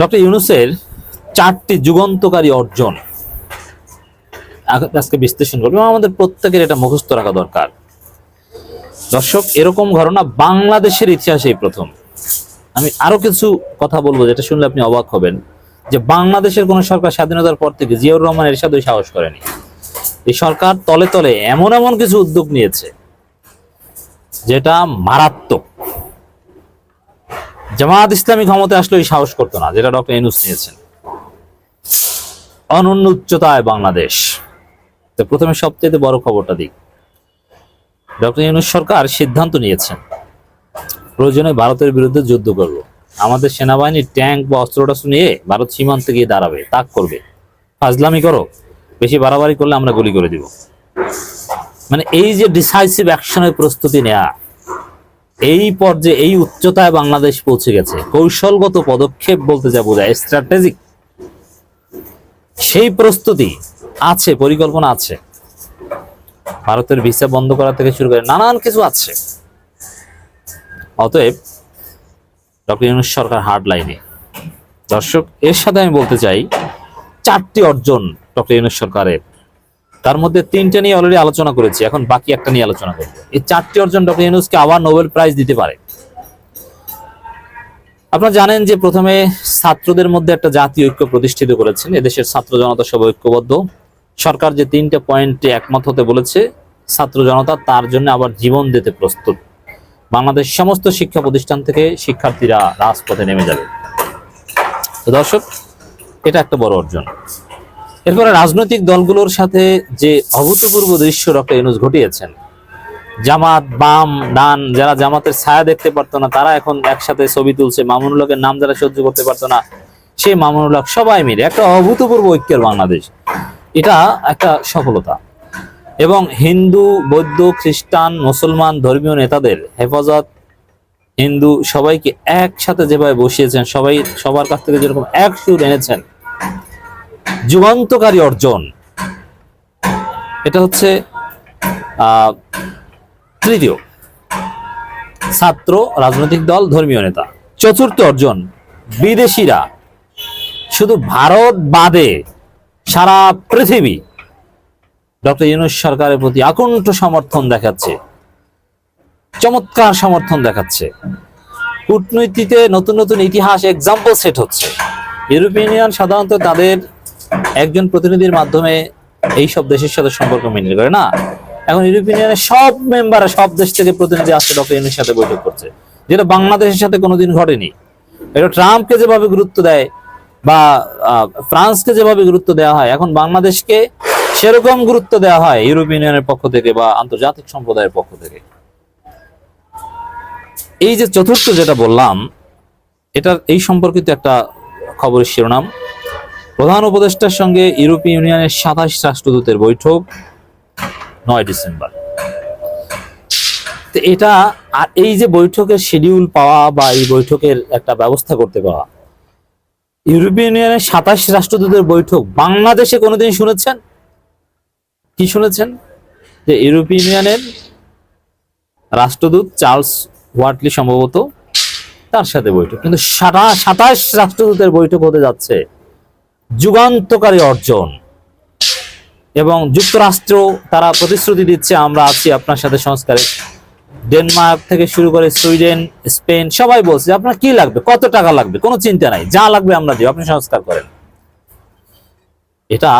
Doctor ইউনুসের চারটি যুগান্তকারী অর্জন। আজকে বিশ্লেষণ করব আমাদের প্রত্যেকের এটা মুখস্থ রাখা দরকার। দর্শক, এরকম ঘটনা বাংলাদেশের ইতিহাসেই প্রথম। আমি আরও কিছু কথা বলব যেটা শুনলে আপনি অবাক হবেন। যে বাংলাদেশের কোন সরকার স্বাধীনতার পর থেকে জিয়াউর রহমান এর সাথে সাহস করেনি। এই সরকার তলে তলে এমন এমন কিছু উদ্যোগ নিয়েছে, যেটা মারাত্মক। জামাত ইসলামী ক্ষমতায় আসলে এই সাহস করতো না, যেটা ডক্টর এনুস নিয়েছেন। অনন্য উচ্চতায় বাংলাদেশ। তো প্রথমে সবচেয়ে বড় খবরটা দিক ডক্টর ইউনুস সরকার সিদ্ধান্ত নিয়েছেন, প্রয়োজনে ভারতের বিরুদ্ধে যুদ্ধ করব। আমাদের সেনাবাহিনী ট্যাঙ্ক বা অস্ত্র টস্ত্র নিয়ে ভারত সীমান্তে গিয়ে দাঁড়াবে, তাক করবে। ফাজলামি করো, বেশি বাড়াবাড়ি করলে আমরা গুলি করে দিব। মানে এই যে ডিসাইসিভ অ্যাকশনের প্রস্তুতি নেয়া এই পর্যায়ে এই উচ্চতায় বাংলাদেশ পৌঁছে গেছে। কৌশলগত পদক্ষেপ বলতে যা বোঝায় স্ট্র্যাটেজিক সেই প্রস্তুতি আছে, পরিকল্পনা আছে। ভারতের ভিসা বন্ধ করা থেকে শুরু করে নানান কিছু আছে। অতএব ডক্টর ইউনুস সরকার হার্ড লাইনে দর্শক, এর সাথে আমি বলতে চাই, চারটি অর্জন ডক্টর ইউনুস সরকারের। তার মধ্যে তিনটে নিয়ে অলরেডি আলোচনা করেছি। এখন বাকি একটা নিয়ে আলোচনা করব। এই চারটি অর্জন ডক্টর ইউনুসকে আবার নোবেল প্রাইজ দিতে পারে। আপনারা জানেন যে প্রথমে ছাত্রদের মধ্যে একটা জাতীয় ঐক্য প্রতিষ্ঠিত করেছেন। এদেশের ছাত্র জনতা সব ঐক্যবদ্ধ। সরকার যে তিনটে পয়েন্টে একমত হতে বলেছে, ছাত্র জনতা তার জন্য আবার জীবন দিতে প্রস্তুত। বাংলাদেশ সমস্ত শিক্ষা প্রতিষ্ঠান থেকে শিক্ষার্থীরা রাজপথে নেমে যাবে। দর্শক, এটা একটা বড় অর্জন। এরপরে রাজনৈতিক দলগুলোর সাথে যে অভূতপূর্ব দৃশ্য ডক্টর ইউনুস ঘটিয়েছেন, জামাত, বাম, ডান, যারা জামাতের ছায়া দেখতে পারতো না, তারা এখন একসাথে ছবি তুলছে মামুনুলকের নাম যারা সহ্য করতে পারতো না, সেই মামুনুল হক সবাই মিলে একটা অভূতপূর্ব ঐক্যের বাংলাদেশ। এটা একটা সফলতা। এবং হিন্দু, বৌদ্ধ, খ্রিস্টান, মুসলমান, ধর্মীয় নেতাদের হেফাজত, হিন্দু সবাইকে একসাথে যেভাবে বসিয়েছেন, সবাই সবার কাছ থেকে যেরকম এক সুর এনেছেন যুগান্তকারী অর্জন। এটা হচ্ছে তৃতীয়। ছাত্র, রাজনৈতিক দল, ধর্মীয় নেতা। চতুর্থ অর্জন, বিদেশিরা। শুধু ভারত বাদে সারা পৃথিবী ডক্টর ইউনুস সরকারের প্রতি আকণ্ঠ সমর্থন দেখাচ্ছে। চমৎকার সমর্থন দেখাচ্ছে। কূটনীতিতে নতুন নতুন ইতিহাস এক্সাম্পল সেট হচ্ছে। ইউরোপিয়ান সাধারণত তাদের একজন প্রতিনিধির মাধ্যমে এই সব দেশের সাথে সম্পর্ক মেনটেন করে, না? এখন ইউরোপিয়ান ইউনিয়নের সব মেম্বাররা সব দেশ থেকে প্রতিনিধি আসছে ডক্টর ইউনুসের সাথে বৈঠক করছে যেটা বাংলাদেশের সাথে কোনোদিন ঘটেনি। এটা ট্রাম্পকে যেভাবে গুরুত্ব দেয় বা ফ্রান্সকে যেভাবে গুরুত্ব দেওয়া হয়, এখন বাংলাদেশকে সেরকম গুরুত্ব দেওয়া হয় ইউরোপিয়ান ইউনিয়নের পক্ষ থেকে বা আন্তর্জাতিক সম্প্রদায়ের পক্ষ থেকে। এই যে চতুর্থ যেটা বললাম, এটার, এই সম্পর্কিত একটা খবরের শিরোনাম। প্রধান উপদেষ্টার সঙ্গে ইউরোপীয় ইউনিয়নের সাতাশ রাষ্ট্রদূতের বৈঠক, নয় ডিসেম্বর। এটা, আর এই যে বৈঠকের শিডিউল পাওয়া বা এই বৈঠকের একটা ব্যবস্থা করতে পাওয়া, ইউরোপীয় ইউনিয়নের সাতাশ রাষ্ট্রদূতের বৈঠক বাংলাদেশে কোনোদিন শুনেছেন? কি শুনেছেন? যে ইউরোপীয় ইউনিয়নের রাষ্ট্রদূত চার্লস ওয়াটলি সম্ভবত তার সাথে বৈঠক। কিন্তু সাতাশ রাষ্ট্রদূতের বৈঠক হতে যাচ্ছে। যুগান্তকারী অর্জন। এবং যুক্তরাষ্ট্র তারা প্রতিশ্রুতি দিচ্ছে, আমরা আছি আপনার সাথে সংস্কারে। ডেনমার্ক থেকে শুরু করে সুইডেন, স্পেন, সবাই বলছে আপনার কি লাগবে, কত টাকা লাগবে, কোনো চিন্তা নাই, যা লাগবে আমরা দিব, আপনি সংস্কার করেন। এটা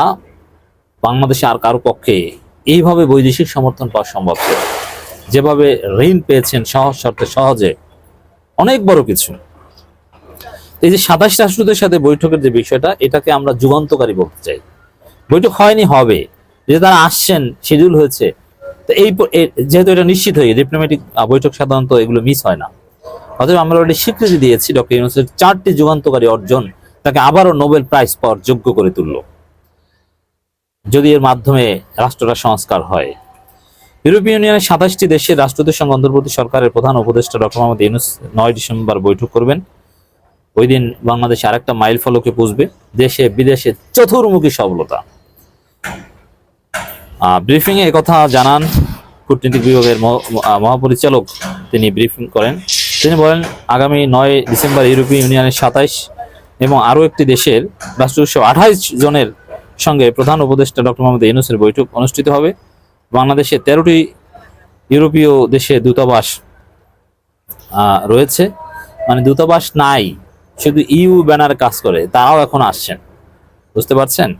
বাংলাদেশে আর কারও পক্ষে এইভাবে বৈদেশিক সমর্থন পাওয়া সম্ভব যেভাবে ঋণ পেয়েছেন সহজ শর্তে সহজে, অনেক বড় কিছু। এই যে সাতাশ রাষ্ট্রদের সাথে বৈঠকের যে বিষয়টা, এটাকে আমরা যুগান্তকারী বলতে চাই। বৈঠক হয়নি, হবে। যে তারা আসছেন শিডিউল হয়েছে, তো এই যেহেতু এটা নিশ্চিত হয়ে ডিপ্লোম্যাটিক বৈঠক সাধারণত এগুলো মিস হয় না। অতএব আমরা অলরেডি স্বীকৃতি দিয়েছি ডক্টর ইউনুসের চারটি যুগান্তকারী অর্জন, তাকে আবারও নোবেল প্রাইজ পাওয়ার যোগ্য করে তুলল। যদি এর মাধ্যমে রাষ্ট্রটা সংস্কার হয়। ইউরোপীয় ইউনিয়নের সাতাশটি দেশের রাষ্ট্রদের সঙ্গে অন্তর্বর্তী সরকারের প্রধান উপদেষ্টা ডক্টর মোহাম্মদ ইউনুস নয় ডিসেম্বর বৈঠক করবেন। ওই দিন বাংলাদেশে আরেকটা মাইল ফলকে পুষবে, দেশে, বিদেশে চতুর্মুখী সফলতা। ব্রিফিং এ কথা জানান কূটনীতিক বিভাগের মহ- মহাপরিচালক, তিনি ব্রিফিং করেন। তিনি বলেন, আগামী নয় ডিসেম্বর ইউরোপীয় ইউনিয়নের সাতাইশ এবং আরও একটি দেশের রাষ্ট্রীয় আঠাইশ জনের সঙ্গে প্রধান উপদেষ্টা ডক্টর মোহাম্মদ ইউনুসের বৈঠক অনুষ্ঠিত হবে। বাংলাদেশে তেরোটি ইউরোপীয় দেশে দূতাবাস রয়েছে। মানে দূতাবাস নাই। শুধু ইউ ব্যানার কাজ করে, তারাও এখন আসছেন। বুঝতে পারছেন?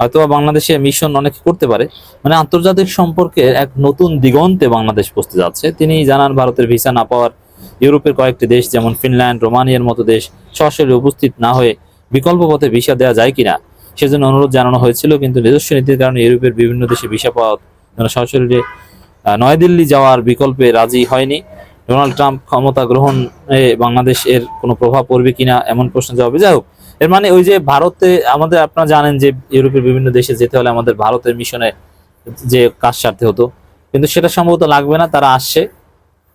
হয়তো বাংলাদেশে মিশন অনেকে করতে পারে। মানে আন্তর্জাতিক সম্পর্কে এক নতুন দিগন্তে বাংলাদেশ পৌঁছতে যাচ্ছে। তিনি জানান, ভারতের ভিসা না পাওয়ার ইউরোপের কয়েকটি দেশ, যেমন ফিনল্যান্ড, রোমানিয়ার মতো দেশ, সরাসরি উপস্থিত না হয়ে বিকল্প পথে ভিসা দেওয়া যায় কিনা, সেজন্য অনুরোধ জানানো হয়েছিল। কিন্তু নিজস্ব নীতির কারণে ইউরোপের বিভিন্ন দেশে ভিসা পাওয়া যেন সরাসরি নয়াদিল্লি যাওয়ার বিকল্পে রাজি হয়নি। ডোনাল্ড ট্রাম্প ক্ষমতা গ্রহণে বাংলাদেশ এর কোনো প্রভাব পড়বে কিনা এমন প্রশ্ন জবাবে। যাই হোক, এর মানে ওই যে ভারতে আমাদের আপনারা জানেন যে ইউরোপের বিভিন্ন দেশে যেতে হলে আমাদের ভারতের মিশনে যে কাজ সারতে হতো। কিন্তু সেটা সম্ভবত লাগবে না, তারা আসছে।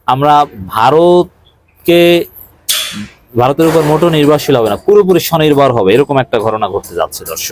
আমরা ভারতকে, ভারতের উপর মোটো নির্ভরশীল হবে না, পুরোপুরি স্বনির্ভর হবে, এরকম একটা ঘটনা ঘটতে যাচ্ছে দর্শক।